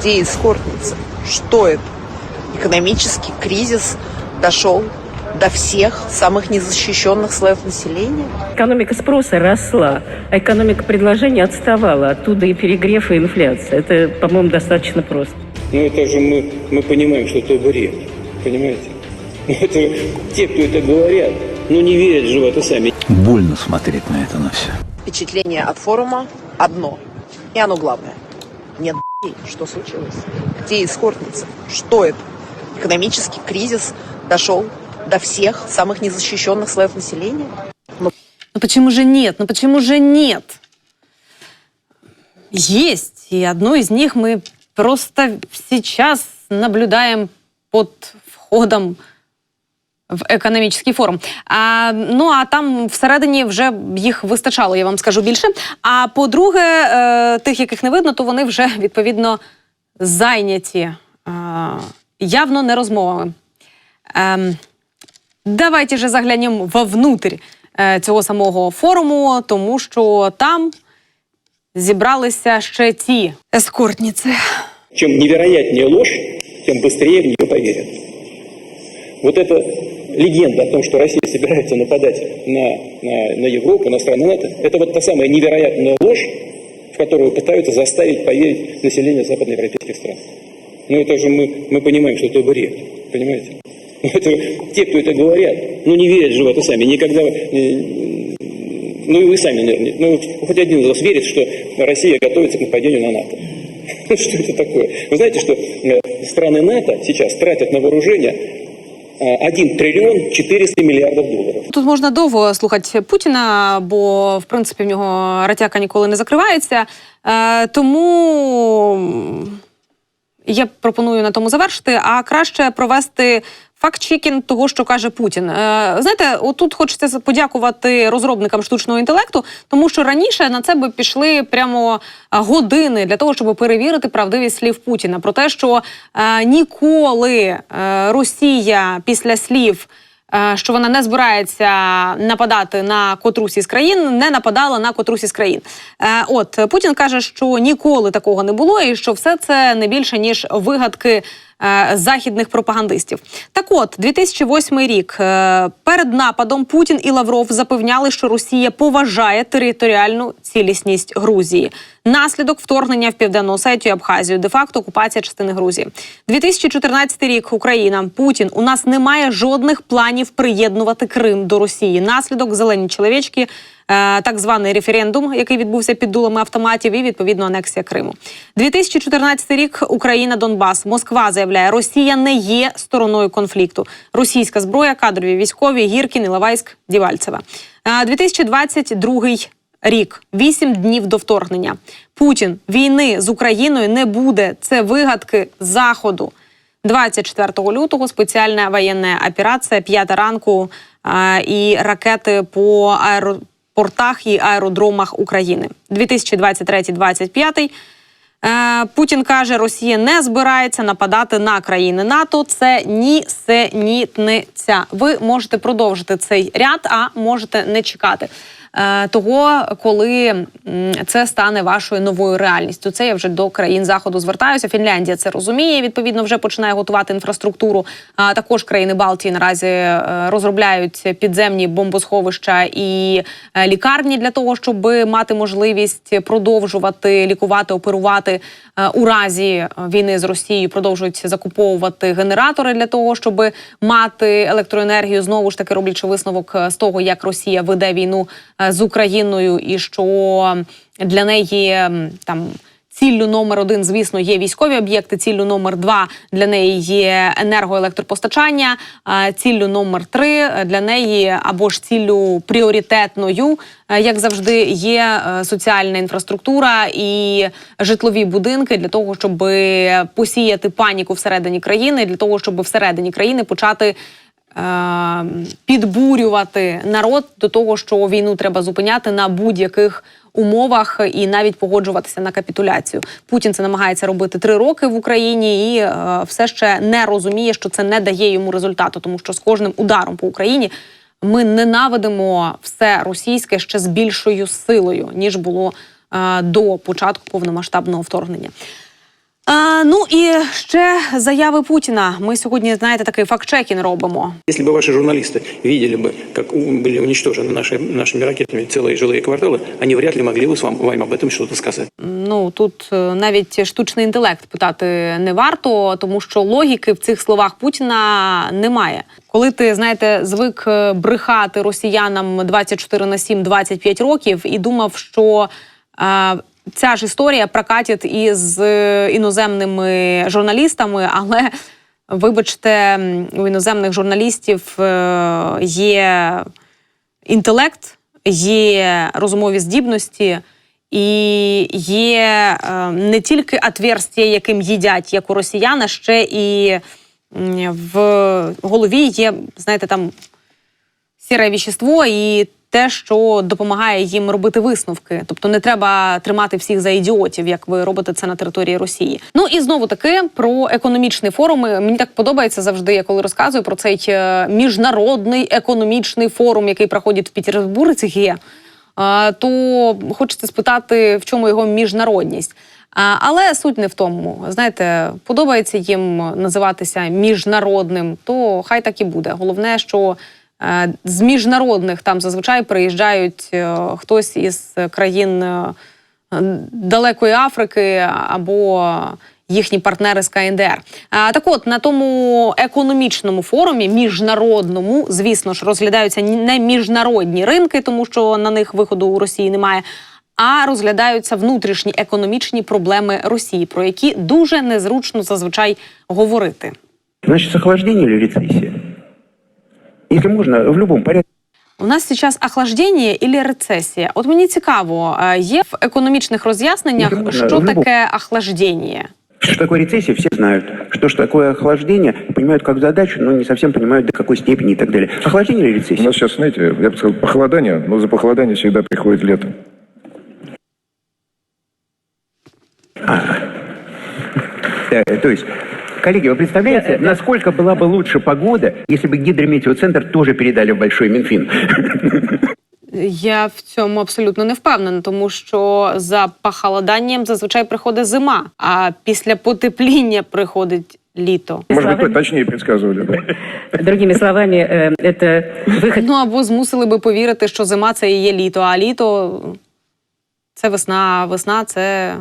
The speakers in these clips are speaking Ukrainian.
Где эскортницы? Что это? Экономический кризис дошел до всех самых незащищенных слоев населения? Экономика спроса росла, а экономика предложения отставала. Оттуда и перегрев, и инфляция. Это, по-моему, достаточно просто. Ну это же мы, мы понимаем, что это бред. Понимаете? Это те, кто это говорят, ну не верят же в это сами. Больно смотреть на это на все. Впечатление от форума одно. И оно главное. Что случилось? Где эскортницы? Что это? Экономический кризис дошел до всех самых незащищенных слоев населения? Ну почему же нет? Ну почему же нет? Есть. И одну из них мы просто сейчас наблюдаем под входом в економічний форум. А, ну а там всередині вже їх вистачало, я вам скажу більше. А по-друге, е, тих, яких не видно, то вони вже відповідно зайняті е, явно не розмовами. Ем, Давайте же заглянемо вовнутрь е, цього самого форуму, тому що там зібралися ще ті ескортниці. Чем невероятнее ложь, тем быстрее в нее поверят. Вот эта легенда о том, что Россия собирается нападать на, на, на Европу, на страны НАТО, это вот та самая невероятная ложь, в которую пытаются заставить поверить население западноевропейских стран. Ну это же мы, мы понимаем, что это бред. Понимаете? Это те, кто это говорят, ну не верят же в это сами. Никогда э, ну и вы сами, наверное, ну хоть один из вас верит, что Россия готовится к нападению на НАТО. Что это такое? Вы знаете, что э, страны НАТО сейчас тратят на вооружение 1 трильйон 400 мільярдів доларів. Тут можна довго слухати Путіна, бо в принципі в нього ратяка ніколи не закривається. Е, тому я пропоную на тому завершити, а краще провести факт-чекін того, що каже Путін. Е, знаєте, отут хочеться подякувати розробникам штучного інтелекту, тому що раніше на це би пішли прямо е, години для того, щоб перевірити правдивість слів Путіна про те, що е, ніколи Росія після слів. Що вона не збирається нападати на котрусь із країн, не нападала на котрусь із країн. От Путін каже, що ніколи такого не було, і що все це не більше ніж вигадки західних пропагандистів. Так от, 2008 рік е, перед нападом Путін і Лавров запевняли, що Росія поважає територіальну цілісність Грузії. Наслідок вторгнення в південну Осетію, Абхазію, де-факто окупація частини Грузії. 2014 рік Україна. Путін. У нас немає жодних планів приєднувати Крим до Росії. Наслідок зелені чоловічки. Е, Так званий референдум, який відбувся під дулами автоматів, і відповідно анексія Криму. 2014 рік Україна, Донбас, Москва заявляє, Росія не є стороною конфлікту. Російська зброя, кадрові військові, Гіркін, Іловайськ, Дівальцева. Е, 2022 рік, вісім днів до вторгнення. Путін війни з Україною не буде. Це вигадки заходу. 24 лютого спеціальна воєнна операція, п'ята ранку е, і ракети по аеропортах і аеродромах України. 2023-2025 Е, Путін каже, Росія не збирається нападати на країни НАТО. Це нісенітниця. Ви можете продовжити цей ряд, а можете не чекати. Е, Того, коли це стане вашою новою реальністю, це я вже до країн заходу звертаюся. Фінляндія це розуміє. Відповідно, вже починає готувати інфраструктуру. А також країни Балтії наразі е, розробляють підземні бомбосховища і е, лікарні для того, щоб мати можливість продовжувати лікувати, оперувати у разі війни з Росією. Продовжують закуповувати генератори для того, щоб мати електроенергію. Знову ж таки роблячи висновок з того, як Росія веде війну з Україною, і що для неї там. Ціллю номер один, звісно, є військові об'єкти. Ціллю номер два для неї є енергоелектропостачання. а Ціллю номер три е, для неї або ж ціллю пріоритетною, е, як завжди, є е, соціальна інфраструктура і житлові будинки для того, щоб посіяти паніку всередині країни, для того, щоб всередині країни почати е, підбурювати народ до того, що війну треба зупиняти на будь-яких умовах і навіть погоджуватися на капітуляцію. Путін це намагається робити три роки в Україні і е, все ще не розуміє, що це не дає йому результату, тому що з кожним ударом по Україні ми ненавидимо все російське ще з більшою силою ніж було е, до початку повномасштабного вторгнення. А, ну і ще заяви Путіна. Ми сьогодні, знаєте, такий факт-чекін робимо. Если бы ваши журналисты видели бы, как у- были уничтожены наши, нашими ракетами целые жилые кварталы, они вряд ли могли бы с вам, вам об этом что-то сказать. Ну тут е, навіть штучний інтелект питати не варто, тому що логіки в цих словах Путіна немає. Коли ти знаєте, звик е, брехати росіянам 24 на 7, 25 років і думав, що е, ця ж історія прокатить із е, іноземними журналістами, але вибачте, у іноземних журналістів е, є інтелект, є розумові здібності. І є е, не тільки отверстя, яким їдять, як у росіян, а ще і в голові є, знаєте, там сіре віщество і те, що допомагає їм робити висновки. Тобто не треба тримати всіх за ідіотів, як ви робите це на території Росії. Ну і знову таки про економічний форум. Мені так подобається завжди, я коли розказую про цей е, міжнародний економічний форум, який проходить в Петербурзі. Е, То хочеться спитати, в чому його міжнародність. Але суть не в тому. Знаєте, подобається їм називатися міжнародним, то хай так і буде. Головне, що з міжнародних там зазвичай приїжджають е, хтось із країн е, далекої Африки або їхні партнери з КНДР. Так от на тому економічному форумі, міжнародному, звісно ж, розглядаються не міжнародні ринки, тому що на них виходу у Росії немає. А розглядаються внутрішні економічні проблеми Росії, про які дуже незручно зазвичай говорити. Значит, охлаждение или рецессия? Если можно, в любом порядке. У нас зараз охлаждення і рецесія. От мені цікаво, є в економічних роз'ясненнях, що таке охлаждення? Что такое рецессия, все знают. Что ж такое охлаждение, понимают как задачу, но не совсем понимают до какой степени и так далее. Охлаждение или рецессия? У нас сейчас, знаете, я бы сказал, похолодание, но за похолодание всегда приходит лето. Да, то есть, коллеги, вы представляете, насколько была бы лучше погода, если бы гидрометеоцентр тоже передали в Большой Минфин? Я в цьому абсолютно не впевнена, тому що за похолоданням зазвичай приходить зима, а після потепління приходить літо. Может быть, точнее предсказывали. Да? Другими словами, э, это выход Ну або змусили би повірити, що зима це і є літо, а літо це весна, а весна це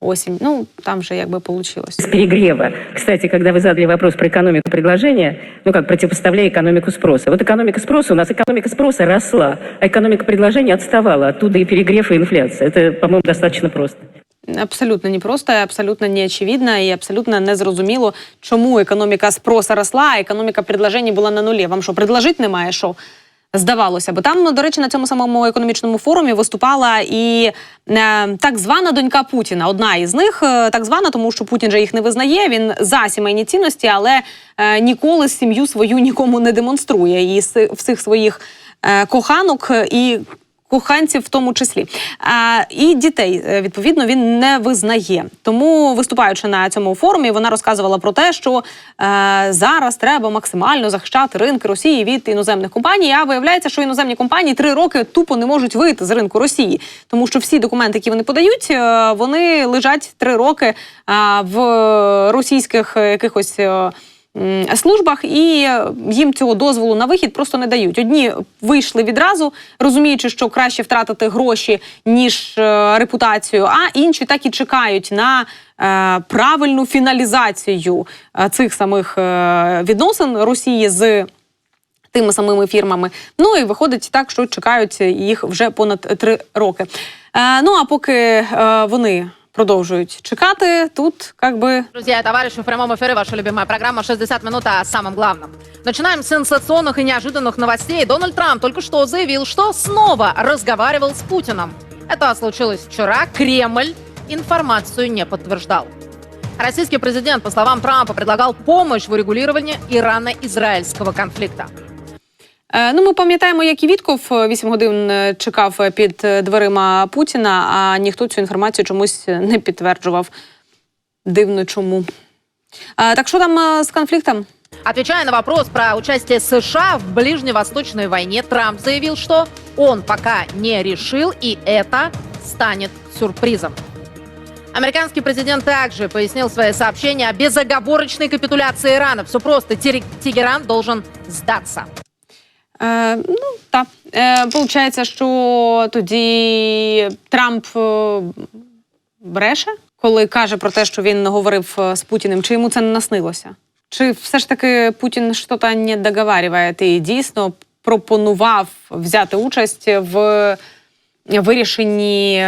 осінь. Ну там вже якби вийшло. с перегрева. Кстати, когда вы задали вопрос про экономику предложения, ну как противопоставляя экономику спроса. Вот экономика спроса, у нас экономика спроса росла, а экономика предложения отставала. Оттуда и перегрев, и инфляция. Это, по-моему, достаточно просто. Абсолютно непросто, абсолютно неочевидно і абсолютно незрозуміло, чому економіка спроса росла, а економіка предложення була на нулі. Вам що, предложить немає що? Здавалося, бо там, ну, до речі, на цьому самому економічному форумі виступала і е, так звана донька Путіна. Одна із них е, так звана, тому що Путін же їх не визнає. Він за сімейні цінності, але е, ніколи сім'ю свою нікому не демонструє. І з всіх своїх коханок і коханців в тому числі. А, і дітей, е, відповідно, він не визнає. Тому, виступаючи на цьому форумі, вона розказувала про те, що е, зараз треба максимально захищати ринки Росії від іноземних компаній. А виявляється, що іноземні компанії три роки тупо не можуть вийти з ринку Росії, тому що всі документи, які вони подають, е, вони лежать три роки е, в російських якихось. Службах, і їм цього дозволу на вихід просто не дають. Одні вийшли відразу, розуміючи, що краще втратити гроші ніж е, репутацію, а інші так і чекають на е, правильну фіналізацію е, цих самих відносин Росії з. Тими самими фірмами. Ну і виходить так, що чекають їх вже понад три роки. Ну а поки вони продовжують чекати, тут як би Друзья товарищи, в прямом эфире ваша любимая программа «60 минут» о самом главном. Начинаем с сенсационных и неожиданных новостей. Дональд Трамп только что заявил, что снова разговаривал с Путиным. Это случилось вчера. Кремль информацию не подтверждал. Российский президент, по словам Трампа, предлагал помощь в урегулировании Ирано-израильского конфликта. Е, Ну, ми пам'ятаємо, як і Вітков 8 годин е, чекав е, під е, дверима Путіна, а ніхто цю інформацію чомусь не підтверджував. Дивно чому. Е, Так що там е, з конфліктом? Отвечая на вопрос про участие США в ближневосточной войне, Трамп заявил, что он пока не решил, и это станет сюрпризом. Американский президент также пояснил свои сообщения о безоговорочной капитуляции Ирана. Все просто. Тери- Тегеран должен сдаться. Е, ну, так. Е, получається, що тоді Трамп е, бреше, коли каже про те, що він говорив е, з Путіним, чи йому це не наснилося? Чи все ж таки Путін щось не договарює і дійсно пропонував взяти участь в вирішенні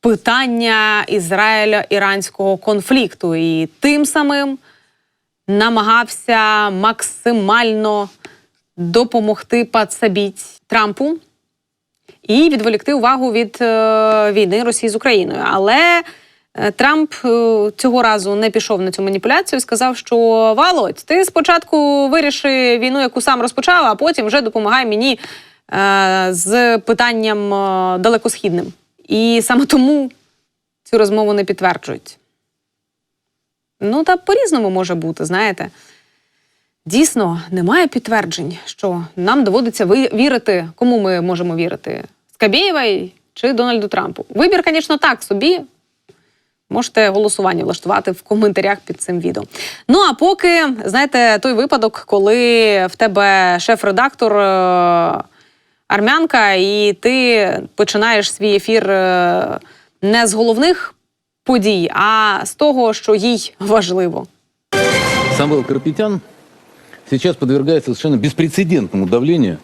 питання Ізраїля-іранського конфлікту і тим самим намагався максимально допомогти підсобити Трампу і відволікти увагу від е, війни Росії з Україною. Але е, Трамп е, цього разу не пішов на цю маніпуляцію. Сказав, що Володь, ти спочатку виріши війну, яку сам розпочав, а потім вже допомагай мені е, з питанням е, далекосхідним. І саме тому цю розмову не підтверджують. Ну, та по-різному може бути, знаєте. Дійсно, немає підтверджень, що нам доводиться вірити, кому ми можемо вірити: Скабєєвій чи Дональду Трампу. Вибір, звісно, так собі. Можете голосування влаштувати в коментарях під цим відео. Ну а поки знаєте, той випадок, коли в тебе шеф-редактор е, армянка, і ти починаєш свій ефір е, не з головних подій, а з того, що їй важливо. Самвел Карапетян сейчас подвергается совершенно беспрецедентному давлению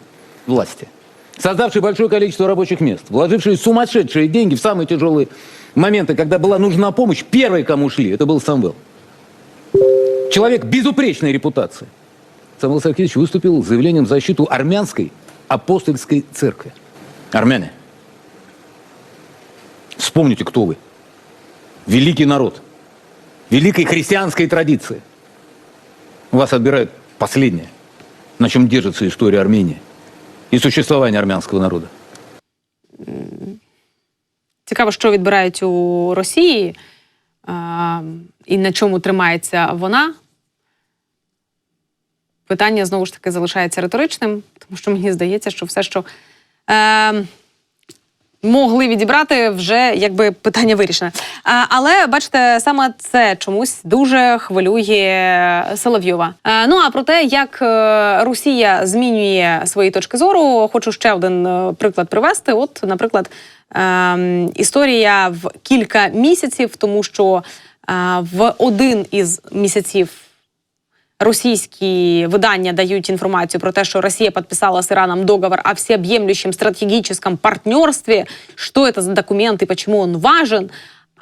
власти, создавший большое количество рабочих мест, вложивший сумасшедшие деньги в самые тяжелые моменты, когда была нужна помощь, первый, кому шли, это был Самвел. Человек безупречной репутации. Самвел Саркевич выступил с заявлением в защиту армянской апостольской церкви. Армяне, вспомните, кто вы. Великий народ, великой христианской традиции. Вас отбирают последнее, на чем держится история Армении и существование армянского народа. Цікаво, що відбирають у Росії а, і на чому тримається вона. Питання знову ж таки залишається риторичним, тому що мені здається, що все, що е, могли відібрати, вже якби питання вирішене. Але бачите, саме це чомусь дуже хвилює Соловйова. Ну а про те, як е, Росія змінює свої точки зору, хочу ще один е, приклад привести. От, наприклад, е, історія в кілька місяців, тому що е, в один із місяців Російські видання дають інформацію про те, що Росія підписала з Іраном договор о всеобъемлющем стратегічному партнерстві. Що це за документ і чому він важен?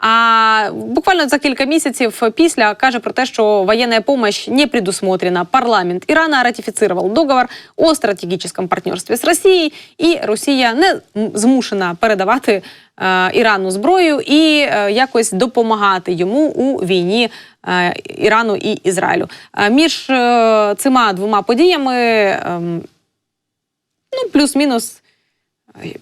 А буквально за кілька місяців після каже про те, що воєнна помощь не предусмотрена. Парламент Ірана ратифицировал договор о стратегическом партнерстве з Росією, і Росія не змушена передавати е, Ірану зброю і е, якось допомагати йому у війні е, Ірану і Ізраїлю. Е, між е, цими двома подіями ем, ну, плюс-мінус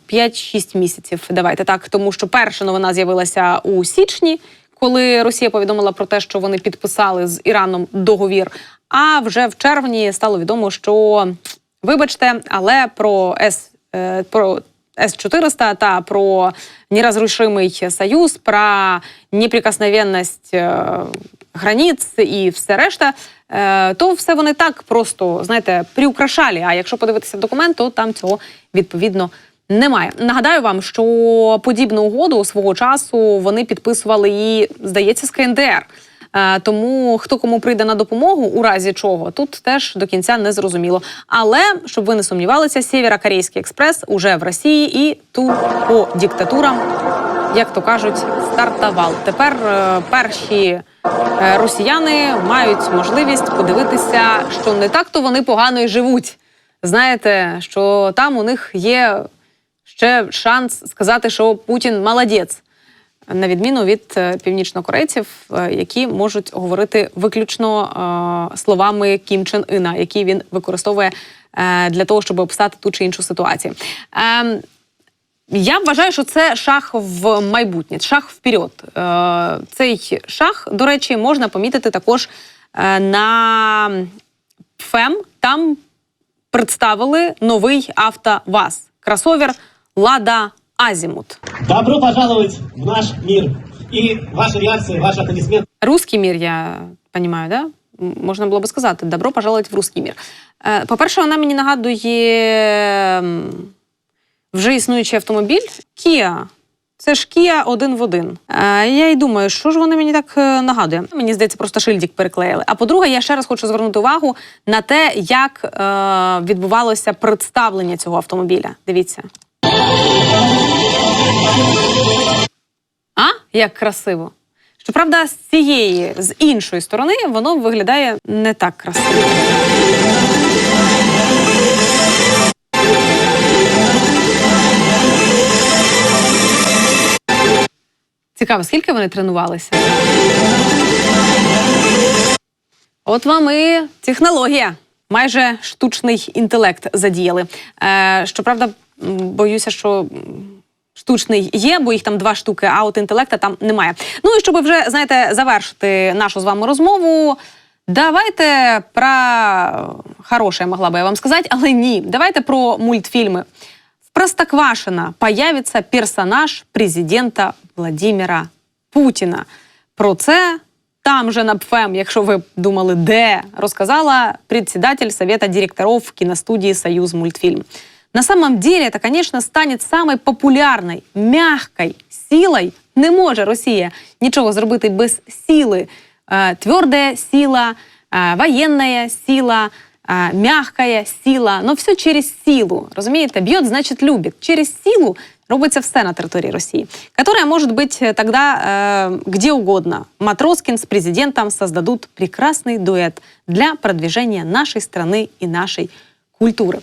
5-6 місяців. Давайте так, тому що перша новина з'явилася у січні, коли Росія повідомила про те, що вони підписали з Іраном договір. А вже в червні стало відомо, що вибачте, але про С е, про С-400 та про неразрушимий союз, про неприкосновенність е, границь і все решта, е, то все вони так просто, знаєте, приукрашали. А якщо подивитися документ, то там цього відповідно немає. Нагадаю вам, що подібну угоду свого часу вони підписували і, здається, з КНДР. Е, Тому хто кому прийде на допомогу, у разі чого, тут теж до кінця не зрозуміло. Але щоб ви не сумнівалися, Сєвєро-Корейський експрес уже в Росії і ту по диктатурам, як то кажуть, стартував. Тепер е, перші е, росіяни мають можливість подивитися, що не так то вони погано й живуть. Знаєте, що там у них є ще шанс сказати, що Путін молодець на відміну від е, північнокорейців, е, які можуть говорити виключно е, словами Кім Чен Іна, які він використовує для того, щоб описати ту чи іншу ситуацію. Ем, я вважаю, що це шах в майбутнє, шах вперед. Цей шах, до речі, можна помітити також на ФЕМ. Там представили новий АвтоВАЗ кросовер Лада Азімут. Добро пожаловать в наш мир. И ваша реакция, ваш аплодисмент Русский мір, я понимаю, да? Можна було би сказати, добро пожаловать в русский мір. Е, По-перше, вона мені нагадує вже існуючий автомобіль Kia. Це ж Kia один в один. Е, Я й думаю, що ж вони мені так е, нагадує. Мені здається, просто шильдик переклеїли. А по-друге, я ще раз хочу звернути увагу на те, як е, відбувалося представлення цього автомобіля. Дивіться. А? Як красиво. Щоправда, з цієї, з іншої сторони, воно виглядає не так красиво. Цікаво, скільки вони тренувалися? От вам і технологія. Майже штучний інтелект задіяли. Е, щоправда, боюся, що штучний є, бо їх там два штуки, а от інтелекта там немає. Ну і щоб вже знаєте, завершити нашу з вами розмову. Давайте про хороше могла би я вам сказати, але ні. Давайте про мультфільми. В Простоквашино появиться персонаж президента Владимира Путіна. Про це там же на ПФМ, якщо ви думали, де, розказала председатель Совета директоров киностудии «Союз мультфильм». На самом деле это, конечно, станет самой популярной, мягкой силой. Не може Росія нічого зробити без сили. Е, Твердая сила, е, военная сила, э, мягкая сила, но все через силу. Розумієте? Б'є, значить любить. Через силу робиться все на території Росії, которая может быть э, тогда э, где угодно. Матроскин с президентом создадут прекрасный дуэт для продвижения нашей страны и нашей культури.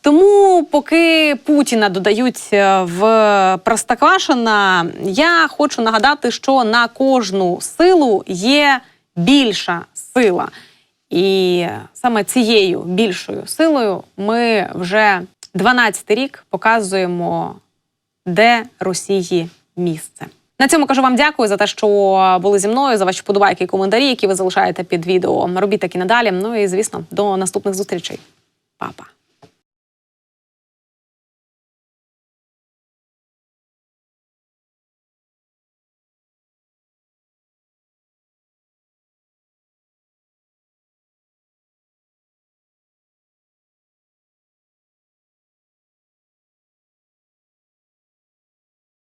Тому, поки Путіна додають е, в Простоквашино, я хочу нагадати, що на кожну силу є більша сила. І саме цією більшою силою ми вже 12-й рік показуємо, де Росії місце. На цьому кажу вам дякую за те, що були зі мною, за ваші подобайки і коментарі, які ви залишаєте під відео. Робіть так і надалі. Ну і звісно, до наступних зустрічей. Па-па.